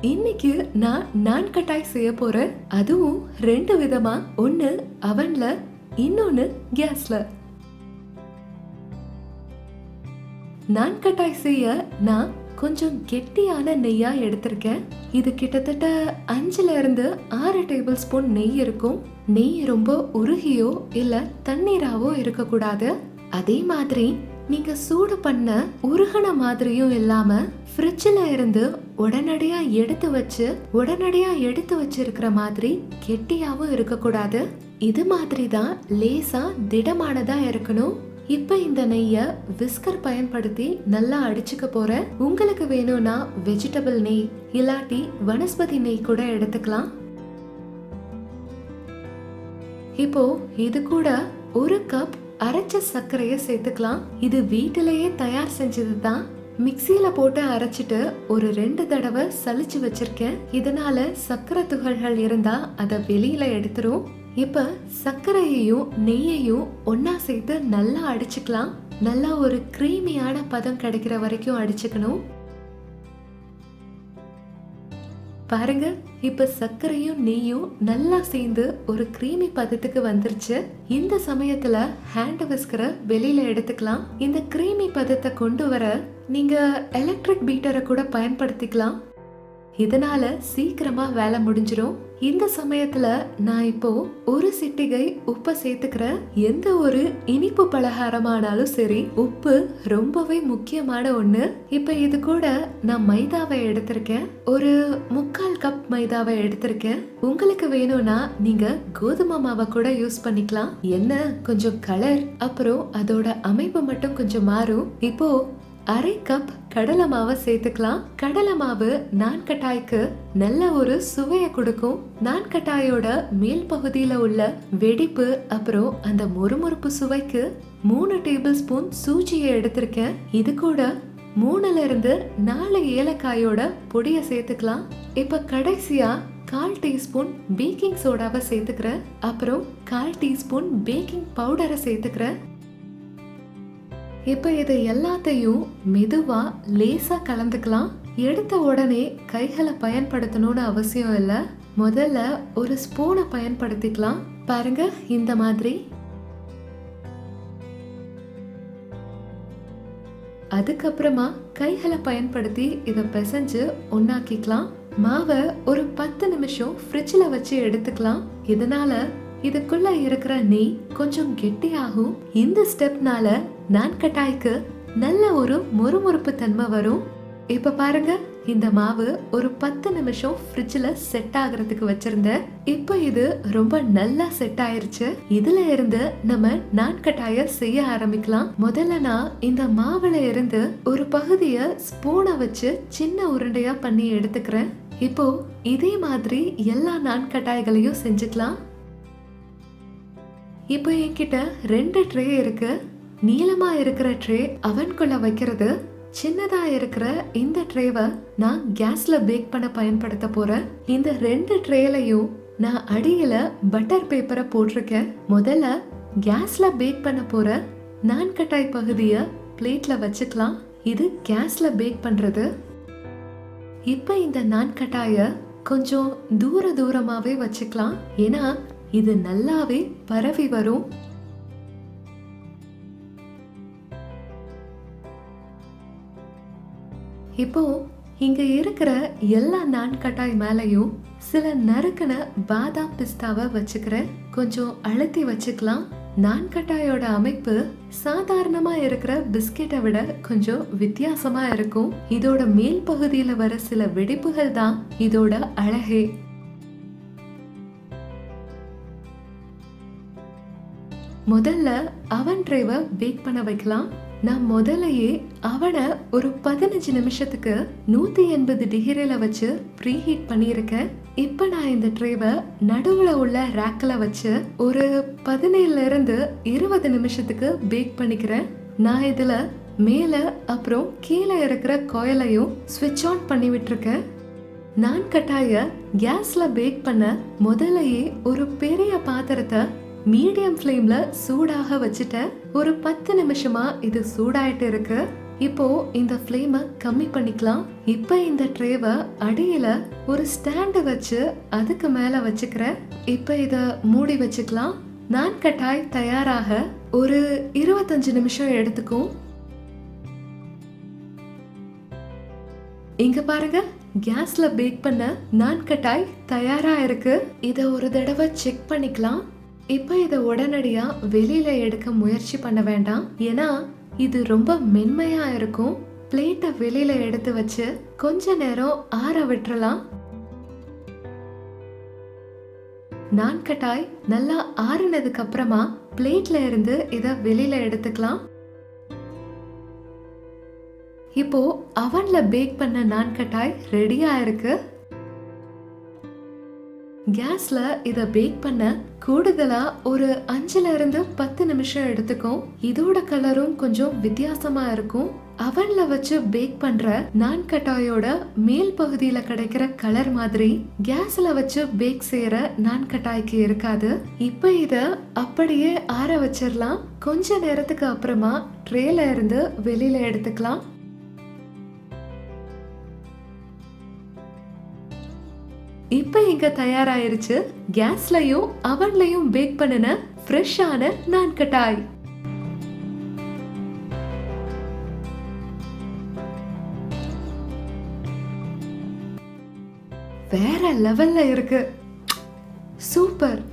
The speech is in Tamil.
இன்னைக்கு நான் நான் கட்டாய் செய்ய போறேன். அதுவும் ரெண்டு விதமா. ஒன்னு அவன்ல இன்னொன்னு கேஸ்ல. நான் கட்டாய் செய்ய நான் கொஞ்சம் கெட்டியான நெய்யா எடுத்திருக்கேன். இது கிட்டத்தட்ட அஞ்சுல இருந்து ஆறு டேபிள் ஸ்பூன் நெய் இருக்கும். நெய் ரொம்ப உருகியோ இல்ல தண்ணீராவோ இருக்கக்கூடாது. அதே மாதிரி நீங்க சூடு பண்ண உருகன மாதிரியும் இல்லாம ஃப்ரிட்ஜில் இருந்து உடனடியா எடுத்து வச்சு உடனடியா எடுத்து வச்சிருக்கிற மாதிரி கெட்டியாவும் இருக்கக்கூடாது. இது மாதிரி தான் லேசா திடமானதா இருக்கணும். இப்போ இந்த நெய்யை விஸ்கர் பயன்படுத்தி நல்லா அடிச்சுக்க போகிறேன் உங்களுக்கு வேணும்னா வெஜிடபிள் நெய் இல்லாட்டி வனஸ்பதி நெய் கூட எடுத்துக்கலாம். இப்போ இது கூட ஒரு கப் அரைச்ச சர்க்கரையை சேர்த்துக்கலாம். இது வீட்டிலேயே தயார் செஞ்சது தான் மிக்சியில போட்டு அரைச்சிட்டு ஒரு ரெண்டு தடவை சலிச்சு வச்சிருக்கேன். இதனால சர்க்கரை துகள்கள் இருந்தா அதை வெளியில எடுத்துரும். இப்ப சர்க்கரையையும் நெய்யையும் ஒன்னா சேர்த்து நல்லா அடிச்சுக்கலாம். நல்லா ஒரு கிரீமியான பதம் கிடைக்கிற வரைக்கும் அடிச்சுக்கணும். பாருங்க இப்ப சர்க்கரையும் நெய்யும் நல்லா சேர்ந்து ஒரு கிரீமி பதத்துக்கு வந்துருச்சு. இந்த சமயத்துல ஹேண்ட் விஸ்கரை வெளியில எடுத்துக்கலாம். இந்த கிரீமி பதத்தை கொண்டு வர நீங்க எலக்ட்ரிக் பீட்டரை கூட பயன்படுத்திக்கலாம். இதனால சீக்கிரமா வேலை முடிஞ்சிடும் இந்த சமயத்துல நான் இப்போ ஒரு சிட்டிகை உப்பை சேர்த்துக்கிறேன் எந்த ஒரு இனிப்பு பலகாரமானாலும் சரி உப்பு ரொம்பவே முக்கியமான ஒண்ணு. இப்ப இது கூட நான் மைதாவை எடுத்திருக்கேன். ஒரு முக்கால் கப் மைதாவை எடுத்திருக்கேன். உங்களுக்கு வேணும்னா நீங்க கோதுமை மாவை கூட யூஸ் பண்ணிக்கலாம். என்ன? கொஞ்சம் கலர் அப்புறம் அதோட அமைப்பு மட்டும் கொஞ்சம் மாறும். இப்போ அரை கப் கடலை மாவை சேர்த்துக்கலாம். கடலை மாவு நான்கட்டாய்க்கு நல்ல ஒரு சுவையை கொடுக்கும். நான்கட்டாயோட மேல் பகுதியில் உள்ள வெடிப்பு அப்புறம் அந்த மொறுமொறுப்பு சுவைக்கு மூணு டேபிள் ஸ்பூன் சூஜியை எடுத்திருக்கேன். இது கூட மூணுல இருந்து நாலு ஏலக்காயோட பொடியை சேர்த்துக்கலாம். இப்ப கடைசியா கால் டீஸ்பூன் பேக்கிங் சோடாவை சேர்த்துக்கிறேன். அப்புறம் கால் டீஸ்பூன் பேக்கிங் பவுடரை சேர்த்துக்கிறேன். இப்போ இது எல்லாத்தையும் மெதுவாக லேசாக கலந்துக்கலாம். எடுத்த உடனே கைகளை பயன்படுத்தணும்னு அவசியம் இல்லை. முதல்ல ஒரு ஸ்பூனை பயன்படுத்திக்கலாம். பாருங்க இந்த மாதிரி. அதுக்கப்புறமா கைகளை பயன்படுத்தி இதை பிசைஞ்சு ஒன்னாக்கிக்கலாம் மாவை ஒரு பத்து நிமிஷம் ஃப்ரிட்ஜில் வச்சு எடுத்துக்கலாம். இதனால இதுக்குள்ள இருக்கிற நெய் கொஞ்சம் கெட்டியாகும். இந்த ஸ்டெப்னால நான் கட்டாய்க்கு நல்ல ஒரு மொறுமொறுப்பு தன்மை வரும். இப்ப பாருங்க இந்த மாவு ஒரு பத்து நிமிஷம் ஃப்ரிட்ஜில் செட் ஆகுறதுக்கு வச்சிருந்தேன். இப்போ இது ரொம்ப நல்லா செட் ஆயிருச்சு. இதுல இருந்து நம்ம நான் கட்டாய செய்ய ஆரம்பிக்கலாம். முதல்ல நான் இந்த மாவுல இருந்து ஒரு பகுதிய ஸ்பூனை வச்சு சின்ன உருண்டையா பண்ணி எடுத்துக்கிறேன். இப்போ இதே மாதிரி எல்லா நான்கட்டாய்களையும் செஞ்சுக்கலாம். இப்போ என்கிட்ட ரெண்டு ட்ரே இருக்குது நீளமா இருக்கிற ட்ரே அவன்குள்ள வைக்கிறது. சின்னதா இருக்கிற இந்த ட்ரேவை நான் கேஸ்ல பேக் பண்ண பயன்படுத்த போறேன் இந்த ரெண்டு ட்ரேலையும் நான் அடியில பட்டர் பேப்பரை போட்டிருக்கேன். முதல்ல கேஸ்ல பேக் பண்ண போற நான் கட்டாய் பகுதியை பிளேட்ல வச்சுக்கலாம். இது கேஸ்ல பேக் பண்றது. இப்ப இந்த நான் கட்டாய கொஞ்சம் தூர தூரமாவே வச்சுக்கலாம். ஏன்னா இது நல்லாவே பரவி வரும். இப்போ இங்க இருக்கிற எல்லா நான்கட்டாய் மேலையும் சில நறுக்கின பாதாம் பிஸ்தாவை வச்சுக்கிறேன் கொஞ்சம் அழுத்தி வச்சுக்கலாம். நான்கட்டாயோட அமைப்பு சாதாரணமா இருக்கிற பிஸ்கெட்டை விட கொஞ்சம் வித்தியாசமா இருக்கும். இதோட மேல் பகுதியில வர சில வெடிப்புகள் தான் இதோட அழகே. முதல்ல அவன் ட்ரைவை பேக் பண்ண வைக்கலாம். நான் முதலையே அவனை ஒரு பதினஞ்சு நிமிஷத்துக்கு நூத்தி எண்பது டிகிரியில் வச்சு ப்ரீ ஹீட் பண்ணியிருக்கேன் இப்ப நான் இந்த ட்ரேவை நடுவுல உள்ள ரேக்கில் வச்சு ஒரு பதினேழுல இருந்து இருபது நிமிஷத்துக்கு பேக் பண்ணிக்கிறேன். நான் இதுல மேல அப்புறம் கீழே இருக்கிற கோயிலையும் ஸ்விட்ச் ஆன் பண்ணி விட்டுருக்கேன். நான் கட்டாய கேஸ்ல பேக் பண்ண முதலையே ஒரு பெரிய பாத்திரத்தை மீடியம் ஃப்ளேம்ல சூடாக வச்சுட்ட ஒரு பத்து நிமிஷமா இது சூடாயிட்டு இருக்கு. இப்போ இந்த ஃப்ளேமை கம்மி பண்ணிக்கலாம். இப்போ இந்த ட்ரேவை அடியில ஒரு ஸ்டாண்டு வச்சு அதுக்கு மேல வச்சுக்கிறேன். இப்போ இத மூடி வச்சுக்கலாம். நான் கட்டாய் தயாராக ஒரு இருபத்தஞ்சு நிமிஷம் எடுத்துக்கும். இங்க பாருங்க கேஸ்ல பேக் பண்ண நான் கட்டாய் தயாரா இருக்கு. இத ஒரு தடவை செக் பண்ணிக்கலாம். இப்போ இதை உடனடியாக வெளியில் எடுக்க முயற்சி பண்ண வேண்டாம். ஏன்னா இது ரொம்ப மென்மையாக இருக்கும். பிளேட்டை வெளியில் எடுத்து வச்சு கொஞ்ச நேரம் ஆற விட்டுறலாம். நான் கட்டாய் நல்லா ஆறுனதுக்கு அப்புறமா பிளேட்ல இருந்து இதை வெளியில எடுத்துக்கலாம். இப்போ அவன்ல பேக் பண்ண நான் கட்டாய் ரெடியா இருக்கு. கேஸ்ல இதை பேக் பண்ண கூடுதலா ஒரு அஞ்சுல இருந்து பத்து நிமிஷம் எடுத்துக்கும். இதோட கலரும் கொஞ்சம் வித்தியாசமா இருக்கும். அவன்ல வச்சு பேக் பண்ற நான் கட்டாயோட மேல் பகுதியில கிடைக்கிற கலர் மாதிரி கேஸ்ல வச்சு பேக் செய்யற நான் கட்டாய்க்கு இருக்காது. இப்ப இத அப்படியே ஆற வச்சிடலாம் கொஞ்ச நேரத்துக்கு அப்புறமா ட்ரேல இருந்து வெளியில எடுத்துக்கலாம். இப்போ இங்க தயாராயிருச்சு கேஸ்லயும் அவன்லயும் பேக் பண்ணின ஃப்ரெஷ்ஷான நான் கட்டாய் வேற லெவல்ல இருக்கு. சூப்பர்.